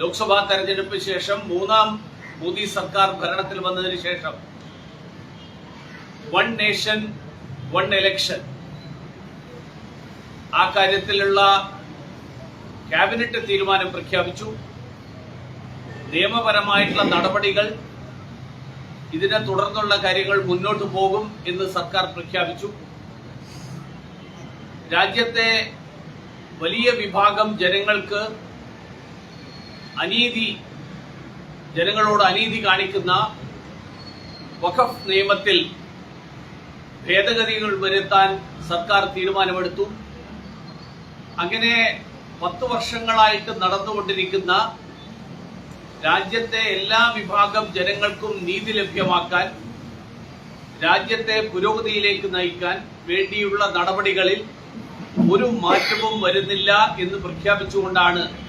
ലോക്സഭാ തെരഞ്ഞെടുപ്പ് ശേഷം മൂന്നാം മോദി സർക്കാർ ഭരണത്തിൽ വന്നതിന് ശേഷം വൺ നേഷൻ വൺ എലക്ഷൻ. ആ കാര്യത്തിലുള്ള ക്യാബിനറ്റ് തീരുമാനം പ്രഖ്യാപിച്ചു. നിയമപരമായിട്ടുള്ള നടപടികൾ ഇതിനെ തുടർന്നുള്ള കാര്യങ്ങൾ മുന്നോട്ട് പോകും എന്ന് സർക്കാർ പ്രഖ്യാപിച്ചു. രാജ്യത്തെ വലിയ വിഭാഗം ജനങ്ങൾക്ക് അനീതി ജനങ്ങളോട് അനീതി കാണിക്കുന്ന വഖഫ് നിയമത്തിൽ ഭേദഗതികൾ വരുത്താൻ സർക്കാർ തീരുമാനമെടുത്തു. അങ്ങനെ പത്തു വർഷങ്ങളായിട്ട് നടന്നുകൊണ്ടിരിക്കുന്ന രാജ്യത്തെ എല്ലാ വിഭാഗം ജനങ്ങൾക്കും നീതി ലഭ്യമാക്കാൻ രാജ്യത്തെ പുരോഗതിയിലേക്ക് നയിക്കാൻ വേണ്ടിയുള്ള നടപടികളിൽ ഒരു മാറ്റവും വരുന്നില്ല എന്ന് പ്രഖ്യാപിച്ചുകൊണ്ടാണ്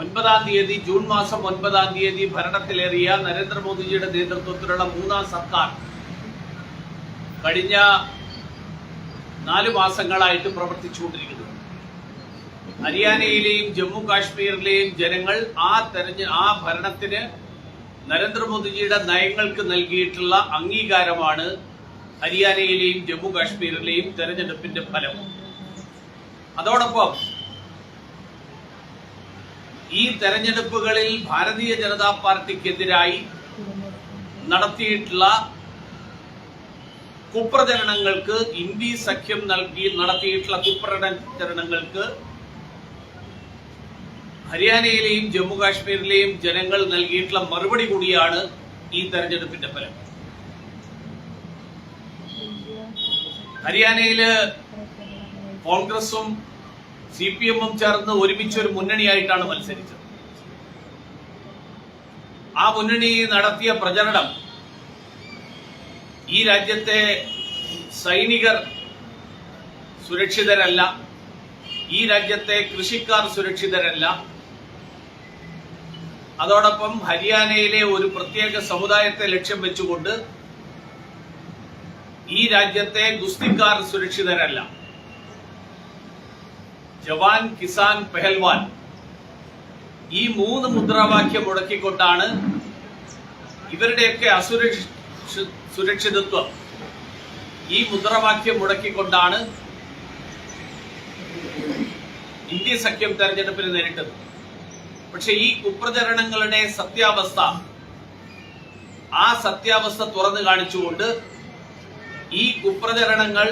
ഒൻപതാം തീയതി ജൂൺ മാസം ഒൻപതാം തീയതി ഭരണത്തിലേറിയ നരേന്ദ്രമോദിജിയുടെ നേതൃത്വത്തിലുള്ള മൂന്നാം സർക്കാർ കഴിഞ്ഞ നാല് മാസങ്ങളായിട്ട് പ്രവർത്തിച്ചുകൊണ്ടിരിക്കുന്നത് ഹരിയാനയിലെയും ജമ്മു കാശ്മീരിലെയും ജനങ്ങൾ ആ തെരഞ്ഞ ആ ഭരണത്തിന് നരേന്ദ്രമോദിജിയുടെ നയങ്ങൾക്ക് നൽകിയിട്ടുള്ള അംഗീകാരമാണ് ഹരിയാനയിലെയും ജമ്മു കാശ്മീരിലെയും തെരഞ്ഞെടുപ്പിന്റെ ഫലം. അതോടൊപ്പം ഈ തെരഞ്ഞെടുപ്പുകളിൽ ഭാരതീയ ജനതാ പാർട്ടിക്കെതിരായി നടത്തിയിട്ടുള്ള കുപ്രചരണങ്ങൾക്ക് ഇന്ത്യ സഖ്യം നൽകി നടത്തിയിട്ടുള്ള കുപ്രചരണങ്ങൾക്ക് ഹരിയാനയിലെയും ജമ്മു കാശ്മീരിലെയും ജനങ്ങൾ നൽകിയിട്ടുള്ള മറുപടി കൂടിയാണ് ഈ തെരഞ്ഞെടുപ്പിന്റെ ഫലം. ഹരിയാനയിൽ കോൺഗ്രസും സി പി എമ്മും ചേർന്ന് ഒരുമിച്ച് ഒരു മുന്നണിയായിട്ടാണ് മത്സരിച്ചത്. ആ മുന്നണി നടത്തിയ പ്രചരണം ഈ രാജ്യത്തെ സൈനികർ സുരക്ഷിതരല്ല ഈ രാജ്യത്തെ കൃഷിക്കാർ സുരക്ഷിതരല്ല. അതോടൊപ്പം ഹരിയാനയിലെ ഒരു പ്രത്യേക സമുദായത്തെ ലക്ഷ്യം വെച്ചുകൊണ്ട് ഈ രാജ്യത്തെ ഗുസ്തിക്കാർ സുരക്ഷിതരല്ല. ജവാൻ കിസാൻ പെഹൽവാൻ. ഈ മൂന്ന് മുദ്രാവാക്യം മുടക്കിക്കൊണ്ടാണ് ഇവരുടെയൊക്കെ അസുരക്ഷ സുരക്ഷിതത്വം. ഈ മുദ്രാവാക്യം മുടക്കിക്കൊണ്ടാണ് ഇന്ത്യ സഖ്യം തെരഞ്ഞെടുപ്പിന് നേരിട്ടത്. പക്ഷെ ഈ കുപ്രചരണങ്ങളുടെ സത്യാവസ്ഥ ആ സത്യാവസ്ഥ തുറന്നു കാണിച്ചുകൊണ്ട് ഈ കുപ്രചരണങ്ങൾ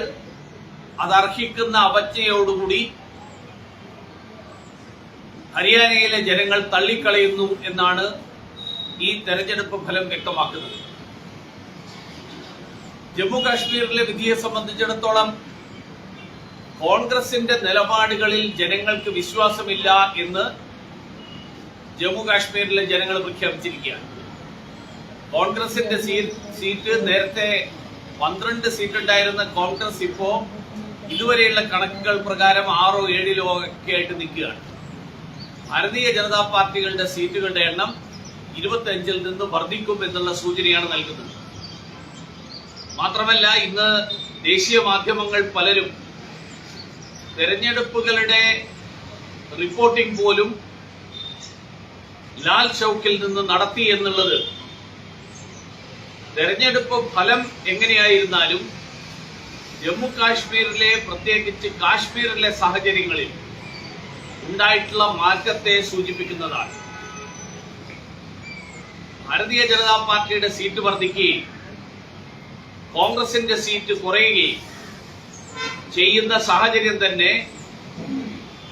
അതർഹിക്കുന്ന അവജ്ഞയോടുകൂടി ഹരിയാനയിലെ ജനങ്ങൾ തള്ളിക്കളയുന്നു എന്നാണ് ഈ തെരഞ്ഞെടുപ്പ് ഫലം വ്യക്തമാക്കുന്നത്. ജമ്മു കാശ്മീരിലെ വിധിയെ സംബന്ധിച്ചിടത്തോളം കോൺഗ്രസിന്റെ നിലപാടുകളിൽ ജനങ്ങൾക്ക് വിശ്വാസമില്ല എന്ന് ജമ്മു കാശ്മീരിലെ ജനങ്ങൾ പ്രഖ്യാപിച്ചിരിക്കുകയാണ്. കോൺഗ്രസിന്റെ സീറ്റ് നേരത്തെ പന്ത്രണ്ട് സീറ്റ് ഉണ്ടായിരുന്ന കോൺഗ്രസ് ഇപ്പോ ഇതുവരെയുള്ള കണക്കുകൾ പ്രകാരം ആറോ ഏഴിലോ ഒക്കെ ആയിട്ട് നിൽക്കുകയാണ്. ഭാരതീയ ജനതാ പാർട്ടികളുടെ സീറ്റുകളുടെ എണ്ണം ഇരുപത്തിയഞ്ചിൽ നിന്ന് വർദ്ധിക്കും എന്നുള്ള സൂചനയാണ് നൽകുന്നത്. മാത്രമല്ല ഇന്ന് ദേശീയ മാധ്യമങ്ങൾ പലരും തെരഞ്ഞെടുപ്പുകളുടെ റിപ്പോർട്ടിംഗ് പോലും ലാൽ ചൌക്കിൽ നിന്ന് നടത്തി എന്നുള്ളത് തെരഞ്ഞെടുപ്പ് ഫലം എങ്ങനെയായിരുന്നാലും ജമ്മു കാശ്മീരിലെ പ്രത്യേകിച്ച് കാശ്മീരിലെ സാഹചര്യങ്ങളിൽ ഉണ്ടായിട്ടുള്ള മാറ്റത്തെ സൂചിപ്പിക്കുന്നതാണ്. ഭാരതീയ ജനതാ പാർട്ടിയുടെ സീറ്റ് വർദ്ധിക്കുകയും കോൺഗ്രസിന്റെ സീറ്റ് കുറയുകയും ചെയ്യുന്ന സാഹചര്യം തന്നെ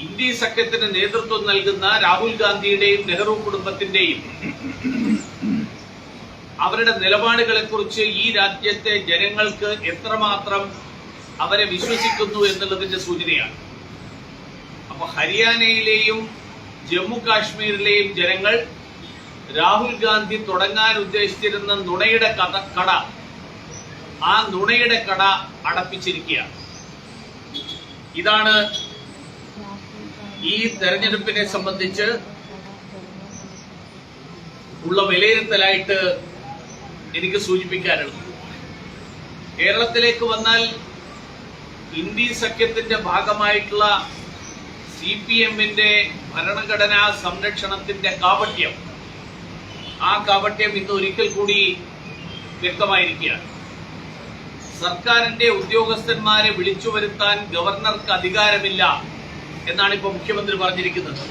ഇന്ത്യ സഖ്യത്തിന് നേതൃത്വം നൽകുന്ന രാഹുൽ ഗാന്ധിയുടെയും നെഹ്റു കുടുംബത്തിന്റെയും അവരുടെ നിലപാടുകളെ കുറിച്ച് ഈ രാജ്യത്തെ ജനങ്ങൾക്ക് എത്രമാത്രം അവരെ വിശ്വസിക്കുന്നു എന്നുള്ളതിന്റെ സൂചനയാണ്. അപ്പൊ ഹരിയാനയിലെയും ജമ്മു കാശ്മീരിലെയും ജനങ്ങൾ രാഹുൽ ഗാന്ധി തുടങ്ങാൻ ഉദ്ദേശിച്ചിരുന്ന നുണയുടെ കഥ കട. ആ നുണയുടെ കട അടപ്പിച്ചിരിക്കുകയാണ്. ഇതാണ് ഈ തെരഞ്ഞെടുപ്പിനെ സംബന്ധിച്ച് ഉള്ള വിലയിരുത്തലായിട്ട് എനിക്ക് സൂചിപ്പിക്കാനുള്ളത്. കേരളത്തിലേക്ക് വന്നാൽ ഇന്ത്യ സഖ്യത്തിന്റെ ഭാഗമായിട്ടുള്ള സി പി എമ്മിന്റെ ഭരണഘടനാ സംരക്ഷണത്തിന്റെ കാപട്യം. ആ കാപട്യം ഇന്ന് ഒരിക്കൽ കൂടി വ്യക്തമായിരിക്കുകയാണ്. സർക്കാരിന്റെ ഉദ്യോഗസ്ഥന്മാരെ വിളിച്ചു വരുത്താൻ ഗവർണർക്ക് അധികാരമില്ല എന്നാണ് ഇപ്പോൾ മുഖ്യമന്ത്രി പറഞ്ഞിരിക്കുന്നത്.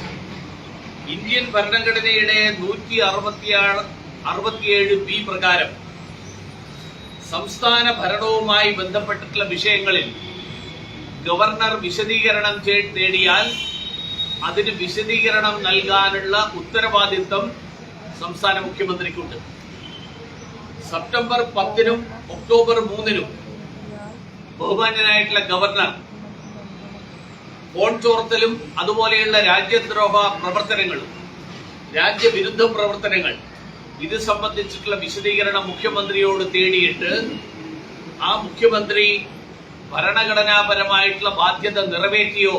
ഇന്ത്യൻ ഭരണഘടനയുടെ നൂറ്റി അറുപത്തിയേഴ് ബി പ്രകാരം സംസ്ഥാന ഭരണവുമായി ബന്ധപ്പെട്ടിട്ടുള്ള വിഷയങ്ങളിൽ ഗവർണർ വിശദീകരണം തേടിയാൽ അതിന് വിശദീകരണം നൽകാനുള്ള ഉത്തരവാദിത്വം സംസ്ഥാന മുഖ്യമന്ത്രിക്കുണ്ട്. സെപ്റ്റംബർ പത്തിനും ഒക്ടോബർ മൂന്നിനും ബഹുമാന്യനായിട്ടുള്ള ഗവർണർ ഫോൺ ചോർത്തലും അതുപോലെയുള്ള രാജ്യദ്രോഹ പ്രവർത്തനങ്ങളും രാജ്യവിരുദ്ധ പ്രവർത്തനങ്ങൾ ഇത് സംബന്ധിച്ചിട്ടുള്ള വിശദീകരണം മുഖ്യമന്ത്രിയോട് തേടിയിട്ട് ആ മുഖ്യമന്ത്രി ഭരണഘടനാപരമായിട്ടുള്ള ബാധ്യത നിറവേറ്റിയോ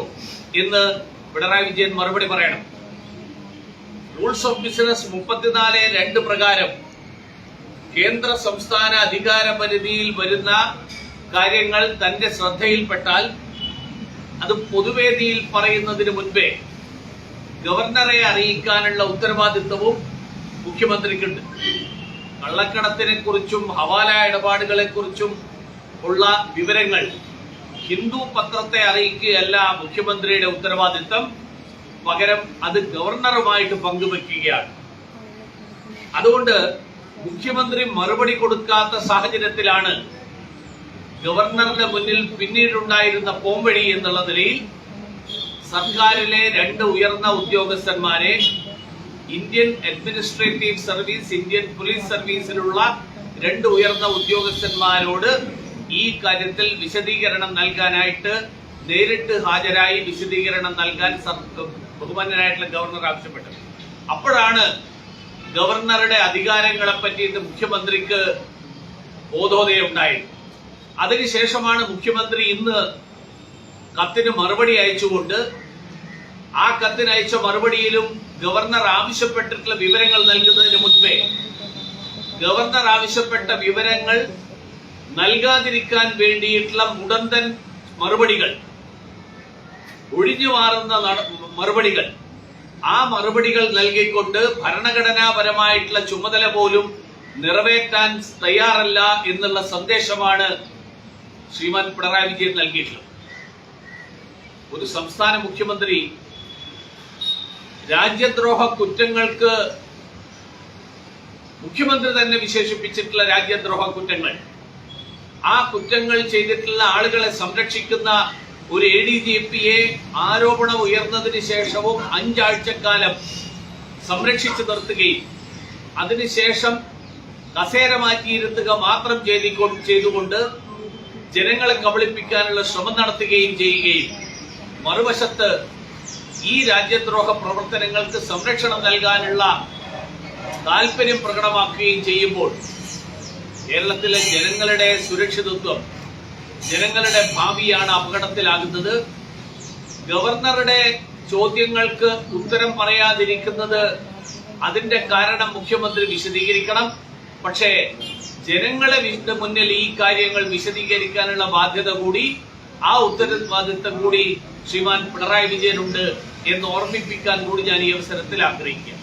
എന്ന് പിണറായി വിജയൻ മറുപടി പറയണം. റൂൾസ് ഓഫ് ബിസിനസ് മുപ്പത്തിനാല് രണ്ട് പ്രകാരം കേന്ദ്ര സംസ്ഥാന അധികാര പരിധിയിൽ വരുന്ന കാര്യങ്ങൾ തന്റെ ശ്രദ്ധയിൽപ്പെട്ടാൽ അത് പൊതുവേദിയിൽ പറയുന്നതിന് മുൻപേ ഗവർണറെ അറിയിക്കാനുള്ള ഉത്തരവാദിത്വവും മുഖ്യമന്ത്രിക്കുണ്ട്. കള്ളക്കടത്തിനെ കുറിച്ചും ഹവാല ഇടപാടുകളെ കുറിച്ചും ഉള്ള വിവരങ്ങൾ ഹിന്ദു പത്രത്തെ അറിയിക്കുകയല്ല മുഖ്യമന്ത്രിയുടെ ഉത്തരവാദിത്വം പകരം അത് ഗവർണറുമായിട്ട് പങ്കുവെക്കുകയാണ്. അതുകൊണ്ട് മുഖ്യമന്ത്രി മറുപടി കൊടുക്കാത്ത സാഹചര്യത്തിലാണ് ഗവർണറുടെ മുന്നിൽ പിന്നീടുണ്ടായിരുന്ന പോംവഴി എന്നുള്ള നിലയിൽ സർക്കാരിലെ രണ്ട് ഉയർന്ന ഉദ്യോഗസ്ഥന്മാരെ Indian administrative service Indian police സർവീസിലുള്ള രണ്ട് ഉയർന്ന ഉദ്യോഗസ്ഥന്മാരോട് ഈ കാര്യത്തിൽ വിശദീകരണം നൽകാനായിട്ട് നേരിട്ട് ഹാജരായി വിശദീകരണം നൽകാൻ ബഹുമാനായിട്ടുള്ള ഗവർണർ ആവശ്യപ്പെട്ടത്. അപ്പോഴാണ് ഗവർണറുടെ അധികാരങ്ങളെ പറ്റിയിട്ട് മുഖ്യമന്ത്രിക്ക് ബോധോദയം ഉണ്ടായത്. അതിനുശേഷമാണ് മുഖ്യമന്ത്രി ഇന്ന് കത്തിന് മറുപടി അയച്ചുകൊണ്ട് ആ കത്തിന് അയച്ച മറുപടിയിലും ഗവർണർ ആവശ്യപ്പെട്ടിട്ടുള്ള വിവരങ്ങൾ നൽകുന്നതിന് മുൻപേ ഗവർണർ ആവശ്യപ്പെട്ട വിവരങ്ങൾ നൽകാതിരിക്കാൻ വേണ്ടിയിട്ടുള്ള മുടന്തൻ മറുപടികൾ. ഒഴിഞ്ഞു മാറുന്ന മറുപടികൾ. ആ മറുപടികൾ നൽകിക്കൊണ്ട് ഭരണഘടനാപരമായിട്ടുള്ള ചുമതല പോലും നിറവേറ്റാൻ തയ്യാറല്ല എന്നുള്ള സന്ദേശമാണ് ശ്രീമാൻ പിണറായി വിജയൻ നൽകിയിട്ടുള്ളത്. ഒരു സംസ്ഥാന മുഖ്യമന്ത്രി രാജ്യദ്രോഹ കുറ്റങ്ങൾക്ക് മുഖ്യമന്ത്രി തന്നെ വിശേഷിപ്പിച്ചിട്ടുള്ള രാജ്യദ്രോഹ കുറ്റങ്ങൾ. ആ കുറ്റങ്ങൾ ചെയ്തിട്ടുള്ള ആളുകളെ സംരക്ഷിക്കുന്ന ഒരു എ ഡി ജി പിയെ ആരോപണം ഉയർന്നതിന് ശേഷവും അഞ്ചാഴ്ചക്കാലം സംരക്ഷിച്ചു നിർത്തുകയും അതിനുശേഷം കസേര മാറ്റിയിരുത്തുക മാത്രം ചെയ്തിക്കൊ- ചെയ്തുകൊണ്ട് ജനങ്ങളെ കബളിപ്പിക്കാനുള്ള ശ്രമം നടത്തുകയും ചെയ്യുകയും മറുവശത്ത് ഈ രാജ്യദ്രോഹ പ്രവർത്തനങ്ങൾക്ക് സംരക്ഷണം നൽകാനുള്ള താല്പര്യം പ്രകടമാക്കുകയും ചെയ്യുമ്പോൾ കേരളത്തിലെ ജനങ്ങളുടെ സുരക്ഷിതത്വം ജനങ്ങളുടെ ഭാവിയാണ് അപകടത്തിലാകുന്നത്. ഗവർണറുടെ ചോദ്യങ്ങൾക്ക് ഉത്തരം പറയാതിരിക്കുന്നത് അതിന്റെ കാരണം മുഖ്യമന്ത്രി വിശദീകരിക്കണം. പക്ഷേ ജനങ്ങളെ മുന്നിൽ ഈ കാര്യങ്ങൾ വിശദീകരിക്കാനുള്ള ബാധ്യത കൂടി ആ ഉത്തരവാദിത്തം കൂടി ശ്രീമാൻ പിണറായി വിജയനുണ്ട് എന്ന് ഓർമ്മിപ്പിക്കാൻ കൂടി ഞാൻ ഈ അവസരത്തിൽ ആഗ്രഹിക്കുക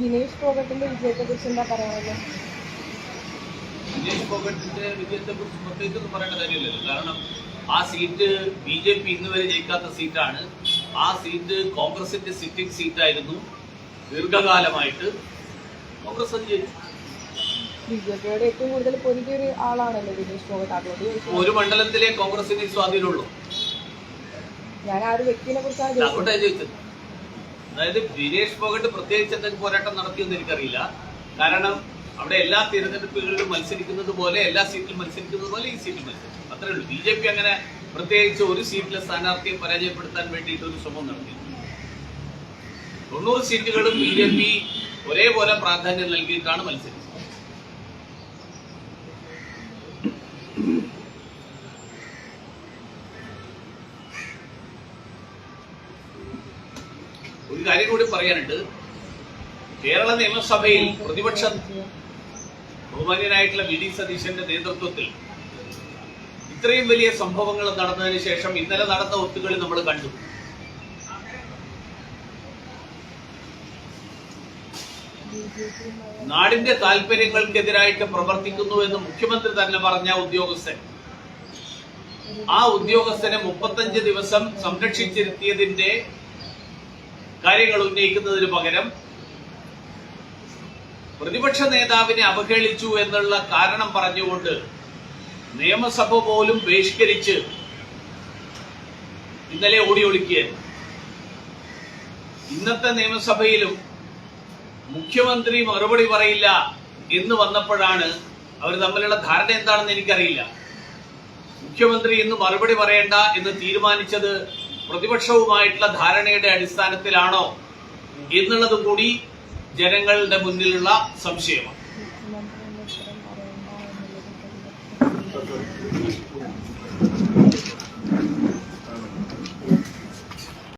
ദിനേശ് ഫോഗട്ടിന്റെ വിജയത്തെ കുറിച്ച് എന്താ പറയാനുള്ളത്? വിജയ് ഫോഗട്ടിന്റെ വിജയത്തെ കുറിച്ച് പ്രത്യേകിച്ചൊന്നും പറയേണ്ട കാര്യമില്ലല്ലോ. കാരണം ആ സീറ്റ് ബി ജെ പി ഇന്ന് വരെ ജയിക്കാത്ത സീറ്റാണ്. ആ സീറ്റ് കോൺഗ്രസിന്റെ സിറ്റിംഗ് സീറ്റായിരുന്നു ദീർഘകാലമായിട്ട്. കോൺഗ്രസ് അത് ജയിച്ചു. ഏറ്റവും കൂടുതൽ പൊരുതിയ ഒരു ആളാണല്ലോ ദിനേശ് ഫോഗട്ട് അതുകൊണ്ട് ഒരു മണ്ഡലത്തിലെ കോൺഗ്രസിന് സ്വാധീനമുള്ളൂ. ഞാൻ ആ ഒരു വ്യക്തിനെ കുറിച്ചാണ് ചോദിച്ചത്. അതായത് ദിനേശ് ഫോഗട്ട് പ്രത്യേകിച്ച് എന്തെങ്കിലും പോരാട്ടം നടത്തിയെന്ന് എനിക്കറിയില്ല. കാരണം അവിടെ എല്ലാ തിരഞ്ഞെടുപ്പുകളിലും മത്സരിക്കുന്നത് പോലെ എല്ലാ സീറ്റിലും മത്സരിക്കുന്നത് പോലെ ഈ സീറ്റിൽ മത്സരിക്കും അത്രേ ഉള്ളൂ. ബി ജെ പി അങ്ങനെ പ്രത്യേകിച്ച് ഒരു സീറ്റിലെ സ്ഥാനാർത്ഥിയെ പരാജയപ്പെടുത്താൻ വേണ്ടിയിട്ട് ഒരു ശ്രമം നടത്തി തൊണ്ണൂറ് സീറ്റുകളും ബി ജെ പി ഒരേപോലെ പ്രാധാന്യം നൽകിയിട്ടാണ് മത്സരിച്ചത് ഒരു കാര്യം കൂടി പറയാനുണ്ട്. കേരള നിയമസഭയിൽ പ്രതിപക്ഷ ബഹുമാന്യനായിട്ടുള്ള വി ഡി സതീശന്റെ നേതൃത്വത്തിൽ ഇത്രയും വലിയ സംഭവങ്ങൾ നടന്നതിന് ശേഷം ഇന്നലെ നടന്ന ഒത്തുകളി നമ്മൾ കണ്ടു. നാടിന്റെ താല്പര്യങ്ങൾക്കെതിരായിട്ട് പ്രവർത്തിക്കുന്നു എന്ന് മുഖ്യമന്ത്രി തന്നെ പറഞ്ഞ ഉദ്യോഗസ്ഥൻ. ആ ഉദ്യോഗസ്ഥനെ മുപ്പത്തഞ്ച് ദിവസം സംരക്ഷിച്ചിരുത്തിയതിന്റെ കാര്യങ്ങൾ ഉന്നയിക്കുന്നതിന് പകരം പ്രതിപക്ഷ നേതാവിനെ അവഹേളിച്ചു എന്നുള്ള കാരണം പറഞ്ഞുകൊണ്ട് നിയമസഭ പോലും ബഹിഷ്കരിച്ച് ഇന്നലെ ഓടി ഒളിക്കുകയായിരുന്നു. ഇന്നത്തെ നിയമസഭയിലും മുഖ്യമന്ത്രി മറുപടി പറയില്ല എന്ന് വന്നപ്പോഴാണ് അവർ തമ്മിലുള്ള ധാരണ എന്താണെന്ന് എനിക്കറിയില്ല. മുഖ്യമന്ത്രി ഇന്ന് മറുപടി പറയണ്ട എന്ന് തീരുമാനിച്ചത് പ്രതിപക്ഷവുമായിട്ടുള്ള ധാരണയുടെ അടിസ്ഥാനത്തിലാണോ എന്നുള്ളതും കൂടി ജനങ്ങളുടെ മുന്നിലുള്ള സംശയമാണ്.